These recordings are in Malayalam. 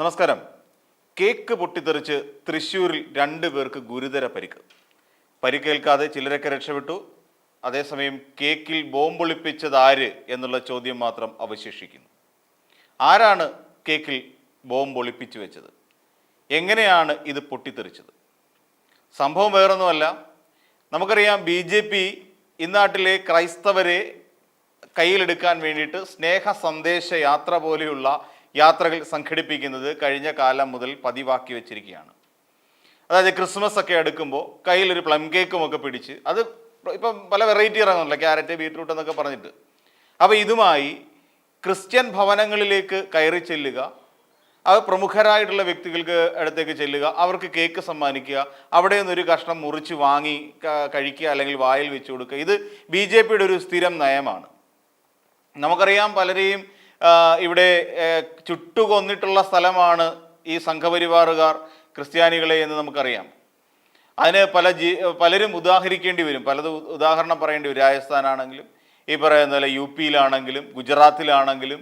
നമസ്കാരം. കേക്ക് പൊട്ടിത്തെറിച്ച് തൃശ്ശൂരിൽ രണ്ട് പേർക്ക് ഗുരുതര പരിക്ക്. പരിക്കേൽക്കാതെ ചിലരൊക്കെ രക്ഷപ്പെട്ടു. അതേസമയം കേക്കിൽ ബോംബൊളിപ്പിച്ചത് ആര് എന്നുള്ള ചോദ്യം മാത്രം അവശേഷിക്കുന്നു. ആരാണ് കേക്കിൽ ബോംബൊളിപ്പിച്ചു വെച്ചത്? എങ്ങനെയാണ് ഇത് പൊട്ടിത്തെറിച്ചത്? സംഭവം വേറൊന്നുമല്ല. നമുക്കറിയാം ബി ജെ പി ഇന്നാട്ടിലെ ക്രൈസ്തവരെ കയ്യിലെടുക്കാൻ വേണ്ടിയിട്ട് സ്നേഹ സന്ദേശ യാത്ര പോലെയുള്ള യാത്രകൾ സംഘടിപ്പിക്കുന്നത് കഴിഞ്ഞ കാലം മുതൽ പതിവാക്കി വെച്ചിരിക്കുകയാണ്. അതായത് ക്രിസ്മസ് ഒക്കെ അടുക്കുമ്പോൾ കയ്യിലൊരു പ്ലം കേക്കും ഒക്കെ പിടിച്ച് അത് ഇപ്പം പല വെറൈറ്റി ഇറങ്ങുന്നില്ല ക്യാരറ്റ് ബീട്രൂട്ട് എന്നൊക്കെ പറഞ്ഞിട്ട്. അപ്പോൾ ഇതുമായി ക്രിസ്ത്യൻ ഭവനങ്ങളിലേക്ക് കയറി ചെല്ലുക അത് പ്രമുഖരായിട്ടുള്ള വ്യക്തികൾക്ക് അടുത്തേക്ക് ചെല്ലുക അവർക്ക് കേക്ക് സമ്മാനിക്കുക അവിടെ നിന്നൊരു കഷ്ണം മുറിച്ച് വാങ്ങി കഴിക്കുക അല്ലെങ്കിൽ വായിൽ വെച്ച് കൊടുക്കുക. ഇത് ബി ജെ പിയുടെ ഒരു സ്ഥിരം നയമാണ്. നമുക്കറിയാം പലരെയും ഇവിടെ ചുട്ടുകൊന്നിട്ടുള്ള സ്ഥലമാണ് ഈ സംഘപരിവാറുകാർ ക്രിസ്ത്യാനികളെ എന്ന് നമുക്കറിയാം. അതിന് പല ജീ പലരും ഉദാഹരിക്കേണ്ടി വരും. പലത് ഉദാഹരണം പറയേണ്ടി വരും. രാജസ്ഥാനാണെങ്കിലും ഈ പറയുന്ന പോലെ യു പിയിലാണെങ്കിലും ഗുജറാത്തിലാണെങ്കിലും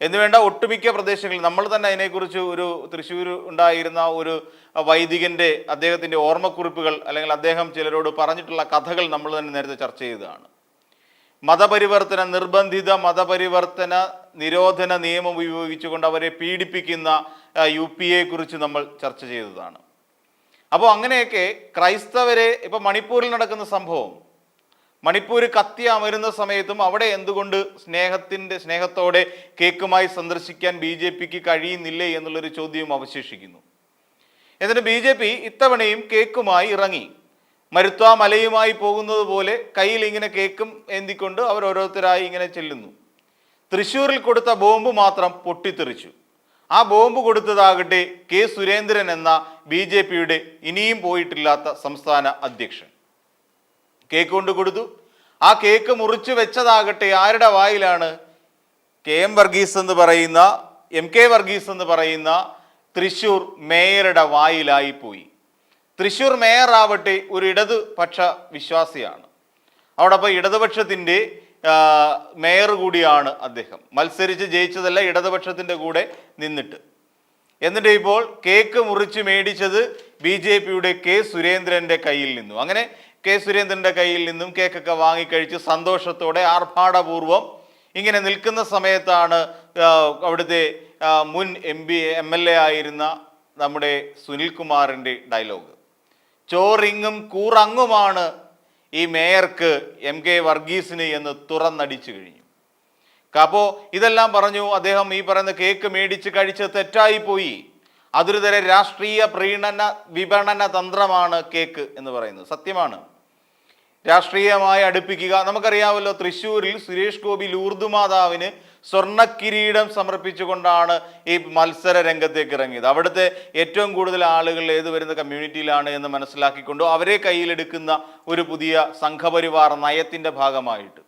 എന്നുവേണ്ട ഒട്ടുമിക്ക പ്രദേശങ്ങളിൽ നമ്മൾ തന്നെ അതിനെക്കുറിച്ച് ഒരു തൃശ്ശൂർ ഉണ്ടായിരുന്ന ഒരു വൈദികന്റെ അദ്ദേഹത്തിന്റെ ഓർമ്മക്കുറിപ്പുകൾ അല്ലെങ്കിൽ അദ്ദേഹം ചിലരോട് പറഞ്ഞിട്ടുള്ള കഥകൾ നമ്മൾ തന്നെ നേരത്തെ ചർച്ച ചെയ്തതാണ്. മതപരിവർത്തന നിർബന്ധിത മതപരിവർത്തന നിരോധന നിയമം ഉപയോഗിച്ചുകൊണ്ട് അവരെ പീഡിപ്പിക്കുന്ന യു പി എ കുറിച്ച് നമ്മൾ ചർച്ച ചെയ്തതാണ്. അപ്പോൾ അങ്ങനെയൊക്കെ ക്രൈസ്തവരെ ഇപ്പം മണിപ്പൂരിൽ നടക്കുന്ന സംഭവം. മണിപ്പൂർ കത്തി അമരുന്ന സമയത്തും അവിടെ എന്തുകൊണ്ട് സ്നേഹത്തിന്റെ സ്നേഹത്തോടെ കേക്കുമായി സന്ദർശിക്കാൻ ബി ജെ പിക്ക് കഴിയുന്നില്ലേ എന്നുള്ളൊരു ചോദ്യവും അവശേഷിക്കുന്നു. എന്നിട്ട് ബി ജെ പി ഇത്തവണയും കേക്കുമായി ഇറങ്ങി. മരുത്വ മലയുമായി പോകുന്നത് പോലെ കയ്യിൽ ഇങ്ങനെ കേക്കും ഏന്തിക്കൊണ്ട് അവർ ഓരോരുത്തരായി ഇങ്ങനെ ചെല്ലുന്നു. തൃശ്ശൂരിൽ കൊടുത്ത ബോംബ് മാത്രം പൊട്ടിത്തെറിച്ചു. ആ ബോംബ് കൊടുത്തതാകട്ടെ കെ സുരേന്ദ്രൻ എന്ന ബി ജെ പിയുടെ ഇനിയും പോയിട്ടില്ലാത്ത സംസ്ഥാന അധ്യക്ഷൻ. കേക്ക് കൊണ്ട് കൊടുത്തു. ആ കേക്ക് മുറിച്ചു വെച്ചതാകട്ടെ ആരുടെ വായിലാണ് കെ എം വർഗീസ് എന്ന് പറയുന്ന എം കെ വർഗീസ് എന്ന് പറയുന്ന തൃശൂർ മേയറുടെ വായിലായി പോയി. തൃശൂർ മേയറാവട്ടെ ഒരു ഇടതുപക്ഷ വിശ്വാസിയാണ്. അവിടെ അപ്പോൾ ഇടതുപക്ഷത്തിന്റെ മേയർ കൂടിയാണ് അദ്ദേഹം. മത്സരിച്ച് ജയിച്ചതല്ല ഇടതുപക്ഷത്തിന്റെ കൂടെ നിന്നിട്ട്. എന്നിട്ട് ഇപ്പോൾ കേക്ക് മുറിച്ച് മേടിച്ചത് ബി ജെ പിയുടെ കെ സുരേന്ദ്രന്റെ കയ്യിൽ നിന്നും. അങ്ങനെ കെ സുരേന്ദ്രന്റെ കയ്യിൽ നിന്നും കേക്കൊക്കെ വാങ്ങിക്കഴിച്ച് സന്തോഷത്തോടെ ആർഭാടപൂർവം ഇങ്ങനെ നിൽക്കുന്ന സമയത്താണ് അവിടുത്തെ മുൻ M P M L A ആയിരുന്ന നമ്മുടെ സുനിൽകുമാറിന്റെ ഡയലോഗ്. ചോറിങ്ങും കൂറങ്ങുമാണ് ഈ മേയർക്ക് എം കെ വർഗീസിന് എന്ന് തുറന്നടിച്ചു കഴിഞ്ഞു. അപ്പോൾ ഇതെല്ലാം പറഞ്ഞു അദ്ദേഹം ഈ പറയുന്ന കേക്ക് മേടിച്ച് കഴിച്ച് തെറ്റായിപ്പോയി. അതൊരു തരം രാഷ്ട്രീയ പ്രീണന വിപണന തന്ത്രമാണ് കേക്ക് എന്ന് പറയുന്നത്. സത്യമാണ്. രാഷ്ട്രീയമായി അടുപ്പിക്കുക. നമുക്കറിയാമല്ലോ തൃശ്ശൂരിൽ സുരേഷ് ഗോപി ലൂർദു മാതാവിന് സ്വർണക്കിരീടം സമർപ്പിച്ചുകൊണ്ടാണ് ഈ മത്സര രംഗത്തേക്ക് ഇറങ്ങിയത്. അവിടുത്തെ ഏറ്റവും കൂടുതൽ ആളുകൾ ഏത് വരുന്ന കമ്മ്യൂണിറ്റിയിലാണ് എന്ന് മനസ്സിലാക്കിക്കൊണ്ട് അവരെ കയ്യിലെടുക്കുന്ന ഒരു പുതിയ സംഘപരിവാർ നയത്തിന്റെ ഭാഗമായിട്ട്.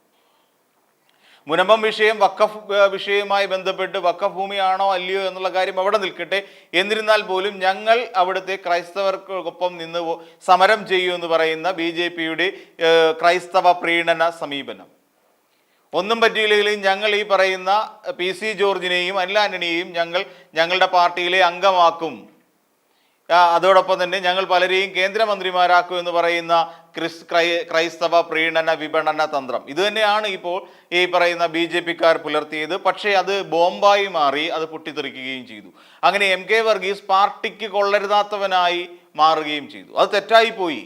മുനമ്പം വിഷയം വക്കഫ് വിഷയവുമായി ബന്ധപ്പെട്ട് വക്കഫ് ഭൂമിയാണോ അല്ലയോ എന്നുള്ള കാര്യം അവിടെ നിൽക്കട്ടെ. എന്നിരുന്നാൽ പോലും ഞങ്ങൾ അവിടുത്തെ ക്രൈസ്തവർക്കൊപ്പം നിന്ന് സമരം ചെയ്യൂ എന്ന് പറയുന്ന ബി ക്രൈസ്തവ പ്രീണന സമീപനം. ഒന്നും പറ്റിയില്ലെങ്കിലും ഞങ്ങൾ ഈ പറയുന്ന പി സി ജോർജിനെയും അനിൽ ആന്റണിയെയും ഞങ്ങൾ ഞങ്ങളുടെ പാർട്ടിയിലെ അംഗമാക്കും. അതോടൊപ്പം തന്നെ ഞങ്ങൾ പലരെയും കേന്ദ്രമന്ത്രിമാരാക്കും എന്ന് പറയുന്ന ക്രിസ് ക്രൈ ക്രൈസ്തവ പ്രീണന വിപണന തന്ത്രം. ഇത് തന്നെയാണ് ഇപ്പോൾ ഈ പറയുന്ന ബി ജെ പിക്കാർ പുലർത്തിയത്. പക്ഷേ അത് ബോംബായി മാറി അത് പൊട്ടിത്തെറിക്കുകയും ചെയ്തു. അങ്ങനെ എം കെ വർഗീസ് പാർട്ടിക്ക് കൊള്ളരുതാത്തവനായി മാറുകയും ചെയ്തു. അത് തെറ്റായി പോയി.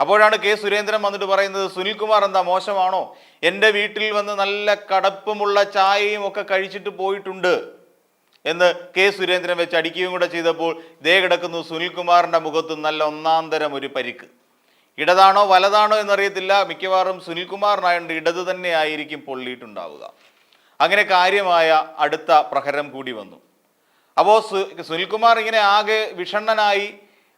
അപ്പോഴാണ് കെ സുരേന്ദ്രൻ വന്നിട്ട് പറയുന്നത് സുനിൽകുമാർ എന്താ മോശമാണോ? എന്റെ വീട്ടിൽ വന്ന് നല്ല കടപ്പുമുള്ള ചായയും ഒക്കെ കഴിച്ചിട്ട് പോയിട്ടുണ്ട്. എന്ന് കെ സുരേന്ദ്രൻ വെച്ച് അടിക്കുകയും കൂടെ ചെയ്തപ്പോൾ ദേ കിടക്കുന്നു സുനിൽകുമാറിന്റെ മുഖത്ത് നല്ല ഒന്നാന്തരം ഒരു പരിക്ക്. ഇടതാണോ വലതാണോ എന്നറിയത്തില്ല. മിക്കവാറും സുനിൽകുമാറിനായതുകൊണ്ട് ഇടത് തന്നെ ആയിരിക്കും പൊള്ളിയിട്ടുണ്ടാവുക. അങ്ങനെ കാര്യമായ അടുത്ത പ്രഹരം കൂടി വന്നു. അപ്പോൾ സുനിൽകുമാർ ഇങ്ങനെ ആകെ വിഷണ്ണനായി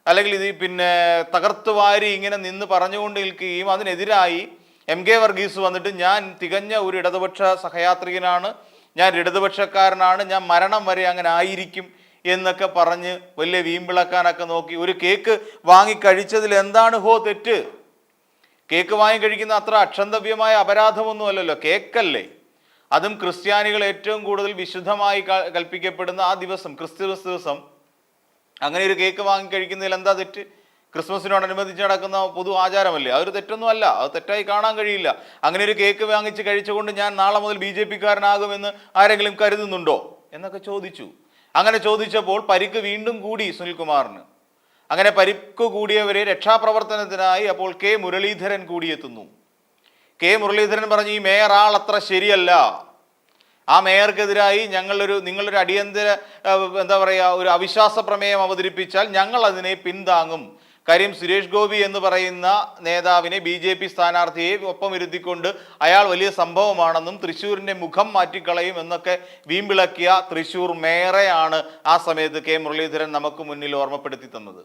അല്ലെങ്കിൽ ഇത് പിന്നെ തകർത്തു വാരി ഇങ്ങനെ നിന്ന് പറഞ്ഞുകൊണ്ട് നിൽക്കുകയും അതിനെതിരായി എം കെ വർഗീസ് വന്നിട്ട് ഞാൻ തികഞ്ഞ ഒരു ഇടതുപക്ഷ സഹയാത്രികനാണ് ഞാൻ ഇടതുപക്ഷക്കാരനാണ് ഞാൻ മരണം വരെ അങ്ങനെ ആയിരിക്കും എന്നൊക്കെ പറഞ്ഞ് വലിയ വീമ്പിളക്കാനൊക്കെ നോക്കി ഒരു കേക്ക് വാങ്ങി കഴിച്ചതിൽ എന്താണ് ഹോ തെറ്റ്? കേക്ക് വാങ്ങി കഴിക്കുന്ന അത്ര അക്ഷന്തവ്യമായ അപരാധമൊന്നുമല്ലല്ലോ കേക്കല്ലേ? അതും ക്രിസ്ത്യാനികൾ ഏറ്റവും കൂടുതൽ വിശുദ്ധമായി കൽപ്പിക്കപ്പെടുന്ന ആ ദിവസം ക്രിസ്തുമസ് ദിവസം അങ്ങനെ ഒരു കേക്ക് വാങ്ങി കഴിക്കുന്നതിൽ എന്താ തെറ്റ്? ക്രിസ്മസിനോടനുബന്ധിച്ച് നടക്കുന്ന പൊതു ആചാരമല്ലേ? അതൊരു തെറ്റൊന്നും അല്ല അത് തെറ്റായി കാണാൻ കഴിയില്ല. അങ്ങനെ ഒരു കേക്ക് വാങ്ങിച്ച് കഴിച്ചുകൊണ്ട് ഞാൻ നാളെ മുതൽ ബി ജെ പിക്കാരനാകുമെന്ന് ആരെങ്കിലും കരുതുന്നുണ്ടോ? എന്നൊക്കെ ചോദിച്ചു. അങ്ങനെ ചോദിച്ചപ്പോൾ പരിക്ക് വീണ്ടും കൂടി സുനിൽകുമാറിന്. അങ്ങനെ പരിക്ക് കൂടിയവരെ രക്ഷാപ്രവർത്തനത്തിനായി അപ്പോൾ കെ മുരളീധരൻ കൂടിയെത്തുന്നു. കെ മുരളീധരൻ പറഞ്ഞു ഈ മേയർ ആൾ അത്ര ശരിയല്ല. ആ മേയർക്കെതിരായി ഞങ്ങളൊരു നിങ്ങളൊരു അടിയന്തര എന്താ പറയുക ഒരു അവിശ്വാസ പ്രമേയം അവതരിപ്പിച്ചാൽ ഞങ്ങൾ അതിനെ പിന്താങ്ങും. കാര്യം സുരേഷ് ഗോപി എന്ന് പറയുന്ന നേതാവിനെ ബി ജെ പി സ്ഥാനാർത്ഥിയെ ഒപ്പം ഇരുത്തിക്കൊണ്ട് അയാൾ വലിയ സംഭവമാണെന്നും തൃശ്ശൂരിന്റെ മുഖം മാറ്റിക്കളയും എന്നൊക്കെ വീമ്പിളക്കിയ തൃശ്ശൂർ മേയറെയാണ് ആ സമയത്ത് കെ മുരളീധരൻ നമുക്ക് മുന്നിൽ ഓർമ്മപ്പെടുത്തി തന്നത്.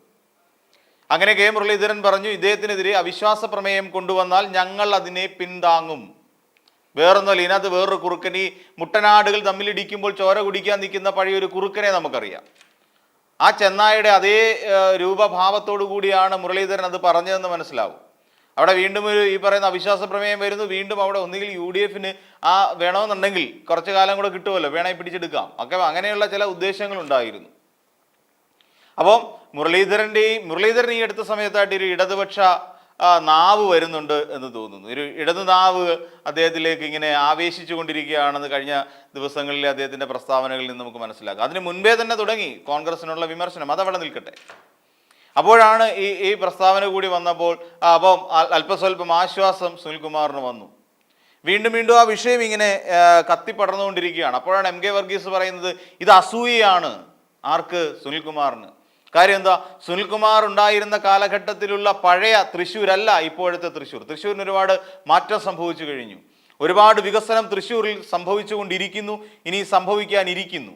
അങ്ങനെ കെ മുരളീധരൻ പറഞ്ഞു ഇദ്ദേഹത്തിനെതിരെ അവിശ്വാസ പ്രമേയം കൊണ്ടുവന്നാൽ ഞങ്ങൾ അതിനെ പിന്താങ്ങും. വേറൊന്നുമല്ല ഇതിനകത്ത് വേറൊരു കുറുക്കൻ. ഈ മുട്ടനാടുകൾ തമ്മിലിടിക്കുമ്പോൾ ചോര കുടിക്കാൻ നിൽക്കുന്ന പഴയൊരു കുറുക്കനെ നമുക്കറിയാം. ആ ചെന്നായുടെ അതേ രൂപഭാവത്തോടു കൂടിയാണ് മുരളീധരൻ അത് പറഞ്ഞതെന്ന് മനസ്സിലാവും. അവിടെ വീണ്ടും ഒരു ഈ പറയുന്ന അവിശ്വാസ പ്രമേയം വരുന്നു. വീണ്ടും അവിടെ ഒന്നുകിൽ യു ഡി എഫിന് ആ വേണമെന്നുണ്ടെങ്കിൽ കുറച്ചു കാലം കൂടെ കിട്ടുമല്ലോ വേണമെങ്കിൽ പിടിച്ചെടുക്കാം. ഒക്കെ അങ്ങനെയുള്ള ചില ഉദ്ദേശങ്ങളുണ്ടായിരുന്നു അപ്പം മുരളീധരന്റെയും മുരളീധരൻ ഈ അടുത്ത സമയത്തായിട്ട് ഒരു ഇടതുപക്ഷ നാവ് വരുന്നുണ്ട് എന്ന് തോന്നുന്നു. ഒരു ഇടതു നാവ് അദ്ദേഹത്തിലേക്ക് ഇങ്ങനെ ആവേശിച്ചു കൊണ്ടിരിക്കുകയാണെന്ന് കഴിഞ്ഞ ദിവസങ്ങളിൽ അദ്ദേഹത്തിന്റെ പ്രസ്താവനകളിൽ നിന്ന് നമുക്ക് മനസ്സിലാക്കാം. അതിന് മുൻപേ തന്നെ തുടങ്ങി കോൺഗ്രസിനുള്ള വിമർശനം. അതവിടെ നിൽക്കട്ടെ. അപ്പോഴാണ് ഈ ഈ പ്രസ്താവന കൂടി വന്നപ്പോൾ അപ്പം അല്പസ്വല്പം ആശ്വാസം സുനിൽകുമാറിന് വന്നു. വീണ്ടും വീണ്ടും ആ വിഷയം ഇങ്ങനെ കത്തിപ്പടർന്നുകൊണ്ടിരിക്കുകയാണ് അപ്പോഴാണ് എം കെ വർഗീസ് പറയുന്നത് ഇത് അസൂയയാണ്. ആർക്ക്? സുനിൽകുമാറിന്. കാര്യം എന്താ? സുനിൽകുമാർ ഉണ്ടായിരുന്ന കാലഘട്ടത്തിലുള്ള പഴയ തൃശ്ശൂരല്ല ഇപ്പോഴത്തെ തൃശ്ശൂർ. തൃശ്ശൂരിന് ഒരുപാട് മാറ്റം സംഭവിച്ചു കഴിഞ്ഞു. ഒരുപാട് വികസനം തൃശ്ശൂരിൽ സംഭവിച്ചുകൊണ്ടിരിക്കുന്നു. ഇനി സംഭവിക്കാനിരിക്കുന്നു.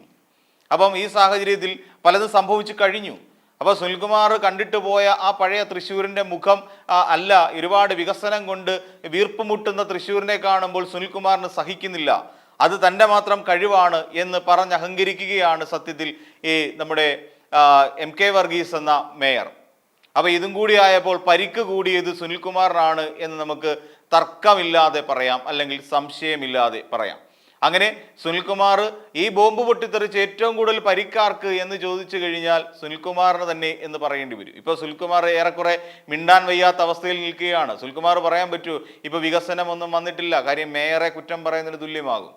അപ്പം ഈ സാഹചര്യത്തിൽ പലതും സംഭവിച്ചു കഴിഞ്ഞു. അപ്പോൾ സുനിൽകുമാർ കണ്ടിട്ട് പോയ ആ പഴയ തൃശ്ശൂരിന്റെ മുഖം അല്ല. ഒരുപാട് വികസനം കൊണ്ട് വീർപ്പുമുട്ടുന്ന തൃശ്ശൂരിനെ കാണുമ്പോൾ സുനിൽകുമാറിന് സഹിക്കുന്നില്ല. അത് തന്റെ മാത്രം കഴിവാണ് എന്ന് പറഞ്ഞ് അഹങ്കരിക്കുകയാണ് സത്യത്തിൽ ഈ നമ്മുടെ എം കെ വർഗീസ് എന്ന മേയർ. അപ്പോൾ ഇതും കൂടി ആയപ്പോൾ പരിക്ക് കൂടിയത് സുനിൽകുമാറിനാണ് എന്ന് നമുക്ക് തർക്കമില്ലാതെ പറയാം അല്ലെങ്കിൽ സംശയമില്ലാതെ പറയാം. അങ്ങനെ സുനിൽകുമാർ ഈ ബോംബ് പൊട്ടിത്തെറിച്ച് ഏറ്റവും കൂടുതൽ പരിക്കാർക്ക് എന്ന് ചോദിച്ചു കഴിഞ്ഞാൽ സുനിൽകുമാറിന് തന്നെ എന്ന് പറയേണ്ടി വരും. ഇപ്പോൾ സുനിൽകുമാർ ഏറെക്കുറെ മിണ്ടാൻ വയ്യാത്ത അവസ്ഥയിൽ നിൽക്കുകയാണ്. സുനിൽകുമാർ പറയാൻ പറ്റൂ ഇപ്പോൾ വികസനമൊന്നും വന്നിട്ടില്ല കാര്യം മേയറെ കുറ്റം പറയുന്നതിന് തുല്യമാകും.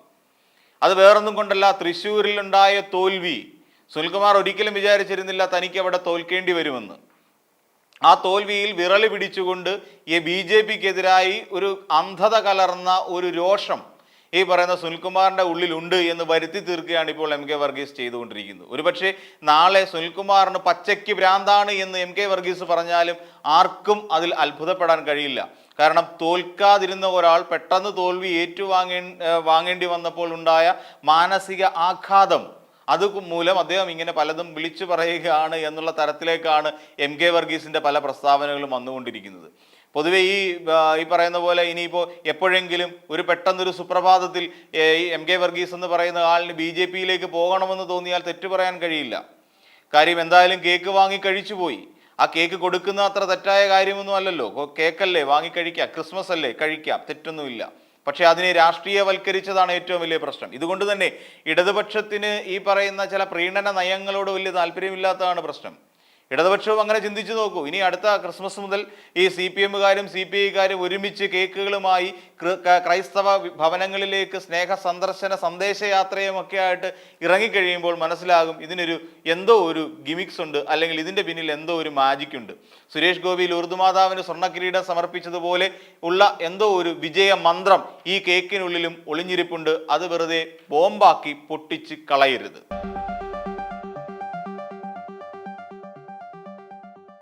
അത് വേറൊന്നും കൊണ്ടല്ല തൃശ്ശൂരിലുണ്ടായ തോൽവി സുനിൽകുമാർ ഒരിക്കലും വിചാരിച്ചിരുന്നില്ല തനിക്ക് അവിടെ തോൽക്കേണ്ടി വരുമെന്ന്. ആ തോൽവിയിൽ വിറളി പിടിച്ചുകൊണ്ട് ഈ ബി ജെ പിക്കെതിരായി ഒരു അന്ധത കലർന്ന ഒരു രോഷം ഈ പറയുന്ന സുനിൽകുമാറിന്റെ ഉള്ളിലുണ്ട് എന്ന് വരുത്തി തീർക്കുകയാണ് ഇപ്പോൾ എം കെ വർഗീസ് ചെയ്തുകൊണ്ടിരിക്കുന്നത്. ഒരുപക്ഷെ നാളെ സുനിൽകുമാറിന് പച്ചയ്ക്ക് ഭ്രാന്താണ് എന്ന് എം കെ വർഗീസ് പറഞ്ഞാലും ആർക്കും അതിൽ അത്ഭുതപ്പെടാൻ കഴിയില്ല. കാരണം തോൽക്കാതിരുന്ന ഒരാൾ പെട്ടെന്ന് തോൽവി ഏറ്റുവാങ്ങേ വാങ്ങേണ്ടി വന്നപ്പോൾ ഉണ്ടായ മാനസിക ആഘാതം അത് മൂലം അദ്ദേഹം ഇങ്ങനെ പലതും വിളിച്ചു പറയുകയാണ് എന്നുള്ള തരത്തിലേക്കാണ് എം കെ വർഗീസിന്റെ പല പ്രസ്താവനകളും വന്നുകൊണ്ടിരിക്കുന്നത്. പൊതുവെ ഈ ഈ പറയുന്ന പോലെ ഇനിയിപ്പോൾ എപ്പോഴെങ്കിലും ഒരു പെട്ടെന്നൊരു സുപ്രഭാതത്തിൽ എം കെ വർഗീസ് എന്ന് പറയുന്ന ആളിന് ബി ജെ പിയിലേക്ക് പോകണമെന്ന് തോന്നിയാൽ തെറ്റു പറയാൻ കഴിയില്ല. കാര്യം എന്തായാലും കേക്ക് വാങ്ങി കഴിച്ചു പോയി. ആ കേക്ക് കൊടുക്കുന്ന അത്ര തെറ്റായ കാര്യമൊന്നും അല്ലല്ലോ. കേക്കല്ലേ വാങ്ങിക്കഴിക്കാം ക്രിസ്മസ് അല്ലേ? കഴിക്കാം. തെറ്റൊന്നുമില്ല. പക്ഷേ അതിനെ രാഷ്ട്രീയവൽക്കരിച്ചതാണ് ഏറ്റവും വലിയ പ്രശ്നം. ഇതുകൊണ്ട് തന്നെ ഇടതുപക്ഷത്തിന് ഈ പറയുന്ന ചില പ്രീണന നയങ്ങളോട് വലിയ താല്പര്യമില്ലാത്തതാണ് പ്രശ്നം. ഇടതുപക്ഷവും അങ്ങനെ ചിന്തിച്ചു നോക്കൂ. ഇനി അടുത്ത ക്രിസ്മസ് മുതൽ ഈ സി പി എമ്മുകാരും സി പി ഐക്കാരും ഒരുമിച്ച് കേക്കുകളുമായി ക്രൈസ്തവ ഭവനങ്ങളിലേക്ക് സ്നേഹ സന്ദർശന സന്ദേശയാത്രയും ഒക്കെ ആയിട്ട് ഇറങ്ങിക്കഴിയുമ്പോൾ മനസ്സിലാകും ഇതിനൊരു എന്തോ ഒരു ഗിമിക്സ് ഉണ്ട് അല്ലെങ്കിൽ ഇതിന്റെ പിന്നിൽ എന്തോ ഒരു മാജിക് ഉണ്ട്. സുരേഷ് ഗോപി ലൂർദുമാതാവിന് സ്വർണക്കിരീടം സമർപ്പിച്ചതുപോലെ ഉള്ള എന്തോ ഒരു വിജയ മന്ത്രം ഈ കേക്കിനുള്ളിലും ഒളിഞ്ഞിരിപ്പുണ്ട്. അത് വെറുതെ ബോംബാക്കി പൊട്ടിച്ച് കളയരുത്.